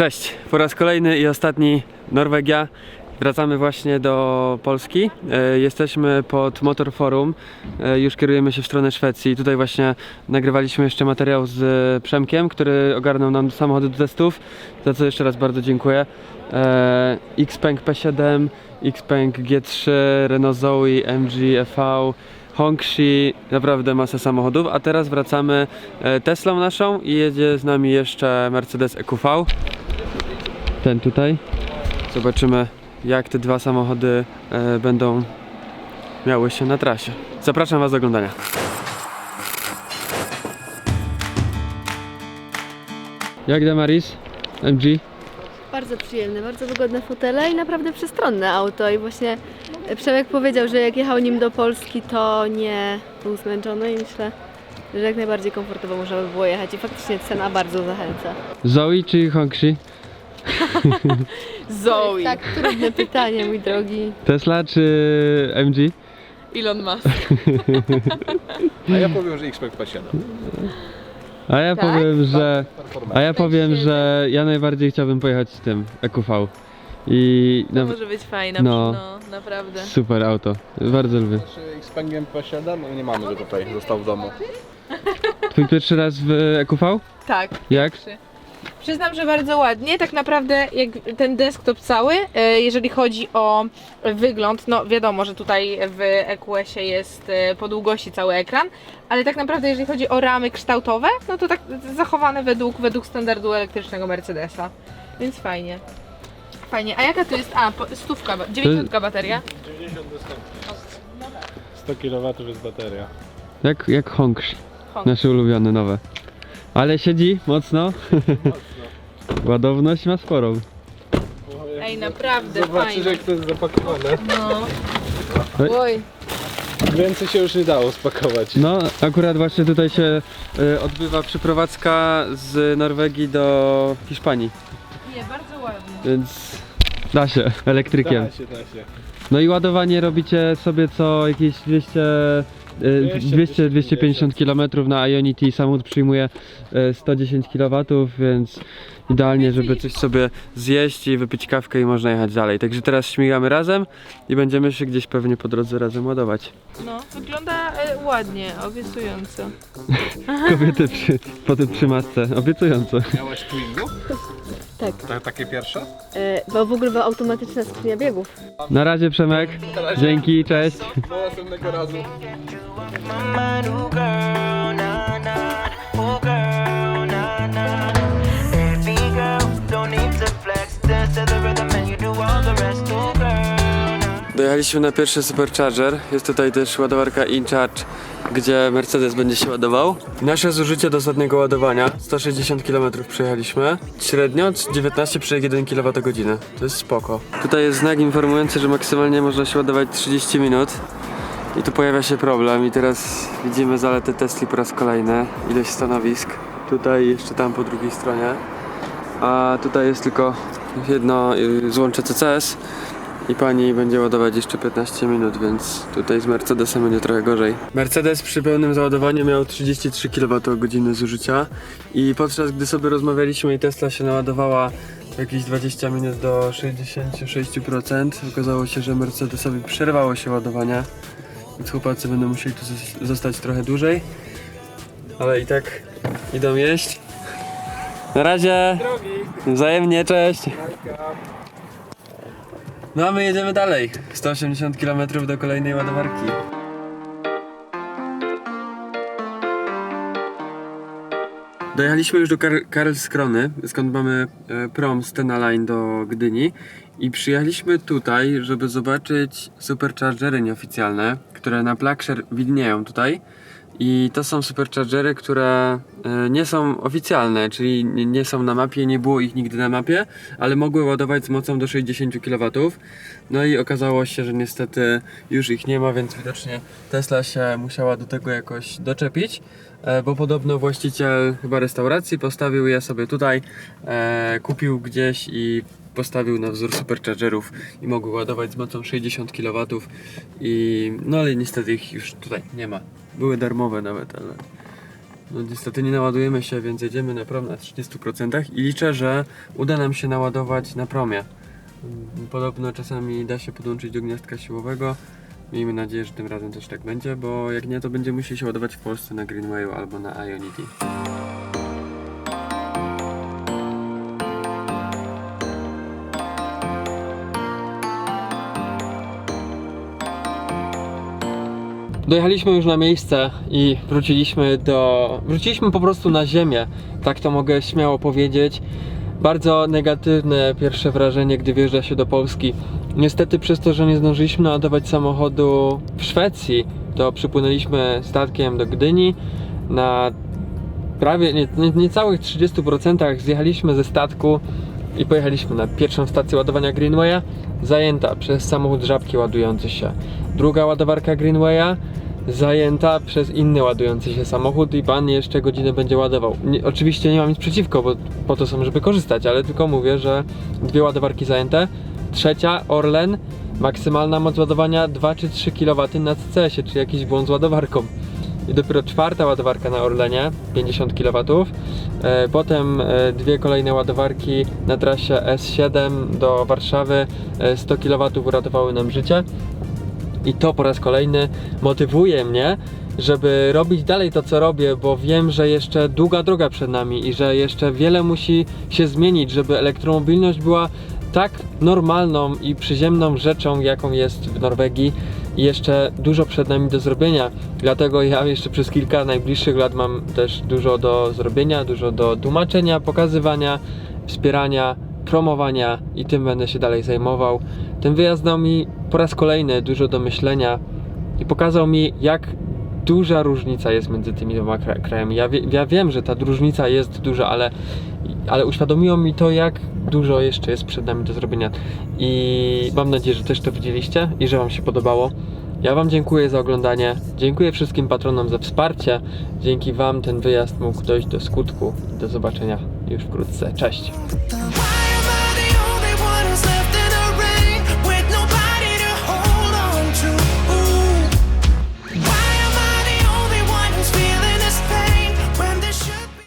Cześć, po raz kolejny i ostatni Norwegia. Wracamy właśnie do Polski. E, Jesteśmy pod Motor Forum. E, Już kierujemy się w stronę Szwecji. Tutaj właśnie nagrywaliśmy jeszcze materiał z e, Przemkiem, który ogarnął nam samochody do testów. Za co jeszcze raz bardzo dziękuję. Xpeng P7, Xpeng G3, Renault Zoe, MG EV, Hongxi, naprawdę masę samochodów. A teraz wracamy Teslą naszą i jedzie z nami jeszcze Mercedes EQV. Ten tutaj. Zobaczymy jak te dwa samochody e, będą miały się na trasie. Zapraszam Was do oglądania. Jak Damaris? MG? Bardzo przyjemne, bardzo wygodne fotele i naprawdę przestronne auto. I właśnie Przemek powiedział, że jak jechał nim do Polski, to nie był zmęczony i myślę, że jak najbardziej komfortowo można by było jechać. I faktycznie cena bardzo zachęca. Zoe czy Hongxi? Jest tak trudne pytanie, mój drogi. Tesla czy MG? Elon Musk. A ja powiem, że X-Pack P7. A ja Tak? powiem, że... Performance. A ja powiem, że ja najbardziej chciałbym pojechać z tym EQV. I To no, może być fajne, No. no, naprawdę. super auto. Bardzo lubię. Czy X-Pengiem P7? No nie mamy go tutaj, został w domu. Twój pierwszy raz w EQV? Tak. Jak? Przyznam, że bardzo ładnie. Tak naprawdę jak ten desktop cały, e, jeżeli chodzi o wygląd, no wiadomo, że tutaj w EQS-ie jest e, po długości cały ekran, ale tak naprawdę jeżeli chodzi o ramy kształtowe, no to tak zachowane według, według standardu elektrycznego Mercedesa. Więc fajnie. Fajnie. A jaka to jest? A, stówka, ba- 90 bateria? 100 kW jest bateria. Jak, jak Hongxi. Hong. Nasze ulubione, nowe. Ale siedzi mocno. Ładowność ma sporą. Ej, naprawdę Zobaczysz fajnie. jak to jest zapakowane. No. Oj. Oj. Więcej się już nie dało spakować. No, akurat właśnie tutaj się y, odbywa przeprowadzka z Norwegii do Hiszpanii, Nie, bardzo ładnie. więc da się elektrykiem. Da się, da się. No i ładowanie robicie sobie co jakieś 200 y, 200 250 km na Ionity samochód przyjmuje y, 110 kW, więc idealnie, żeby coś sobie zjeść i wypić kawkę i można jechać dalej. Także teraz śmigamy razem i będziemy się gdzieś pewnie po drodze razem ładować. No, wygląda e, ładnie, obiecująco. Kobiety przy, po tym przy masce, obiecująco. Miałaś Twingu? Tak, Ta, takie pierwsze? e, bo w ogóle była automatyczna skrzynia biegów. Na razie Przemek, dzięki, cześć. Do następnego razu. girl, don't need to flex, dance to the rhythm and you do all the rest, ooh. Dojechaliśmy na pierwszy supercharger. Jest tutaj też ładowarka InCharge, gdzie Mercedes będzie się ładował. Nasze zużycie do ostatniego ładowania 160 km przejechaliśmy. Średnio 19,1 kWh. To jest spoko. Tutaj jest znak informujący, że maksymalnie można się ładować 30 minut. I tu pojawia się problem i teraz widzimy zaletę Tesli po raz kolejny. Ileś stanowisk. Tutaj jeszcze tam po drugiej stronie. A tutaj jest tylko jedno y, złącze CCS i pani będzie ładować jeszcze 15 minut, więc tutaj z Mercedesem będzie trochę gorzej. Mercedes przy pełnym załadowaniu miał 33 kWh zużycia i podczas gdy sobie rozmawialiśmy i Tesla się naładowała jakieś 20 minut do 66%, okazało się, że Mercedesowi przerwało się ładowanie, więc chłopacy będą musieli tu zos- zostać trochę dłużej, ale i tak idą jeść. Na razie! Wzajemnie, cześć! No a my jedziemy dalej. 180 km do kolejnej ładowarki. Dojechaliśmy już do Kar- Karlskrony, skąd mamy e, prom Stena Line do Gdyni i przyjechaliśmy tutaj, żeby zobaczyć superchargery nieoficjalne, które na Plakszer widnieją tutaj. I to są superchargery, które e, nie są oficjalne, czyli nie- są na mapie, nie było ich nigdy na mapie, ale mogły ładować z mocą do 60 kW. No i okazało się, że niestety już ich nie ma, więc widocznie Tesla się musiała do tego jakoś doczepić, e, bo podobno właściciel chyba restauracji postawił je sobie tutaj, e, kupił gdzieś i postawił na wzór superchargerów i mogły ładować z mocą 60 kW i no ale niestety ich już tutaj nie ma. Były darmowe nawet, ale No niestety nie naładujemy się, więc jedziemy na prom na 30% i liczę, że uda nam się naładować na promie. Podobno czasami da się podłączyć do gniazdka siłowego. Miejmy nadzieję, że tym razem też tak będzie, bo jak nie, to będziemy musieli się ładować w Polsce na Greenwayu albo na Ionity. Dojechaliśmy już na miejsce i wróciliśmy do. Wróciliśmy po prostu na ziemię, tak to mogę śmiało powiedzieć. Bardzo negatywne pierwsze wrażenie, gdy wjeżdża się do Polski. Niestety, przez to, że nie zdążyliśmy naładować samochodu w Szwecji, to przypłynęliśmy statkiem do Gdyni. Na prawie nie, nie, niecałych 30% zjechaliśmy ze statku i pojechaliśmy na pierwszą stację ładowania Greenwaya, zajęta przez samochód żabki ładujący się. Druga ładowarka Greenwaya zajęta przez inny ładujący się samochód i pan jeszcze godzinę będzie ładował. Nie, oczywiście nie mam nic przeciwko, bo po to są, żeby korzystać, ale tylko mówię, że dwie ładowarki zajęte. Trzecia, Orlen, maksymalna moc ładowania 2 czy 3 kW na CCS-ie, czy jakiś błąd z ładowarką. I dopiero czwarta ładowarka na Orlenie, 50 kW. E, potem e, dwie kolejne ładowarki na trasie S7 do Warszawy, e, 100 kW uratowały nam życie. I to po raz kolejny motywuje mnie, żeby robić dalej to, co robię, bo wiem, że jeszcze długa droga przed nami i że jeszcze wiele musi się zmienić, żeby elektromobilność była tak normalną i przyziemną rzeczą, jaką jest w Norwegii. I jeszcze dużo przed nami do zrobienia. Dlatego ja jeszcze przez kilka najbliższych lat mam też dużo do zrobienia, dużo do tłumaczenia, pokazywania, wspierania, promowania i tym będę się dalej zajmował. Ten wyjazd dał mi po raz kolejny dużo do myślenia i pokazał mi, jak duża różnica jest między tymi dwoma kra- krajami. Ja, wie, ja wiem, że ta różnica jest duża, ale, ale uświadomiło mi to, jak dużo jeszcze jest przed nami do zrobienia. I mam nadzieję, że też to widzieliście i że Wam się podobało. Ja Wam dziękuję za oglądanie. Dziękuję wszystkim patronom za wsparcie. Dzięki Wam ten wyjazd mógł dojść do skutku. Do zobaczenia już wkrótce. Cześć!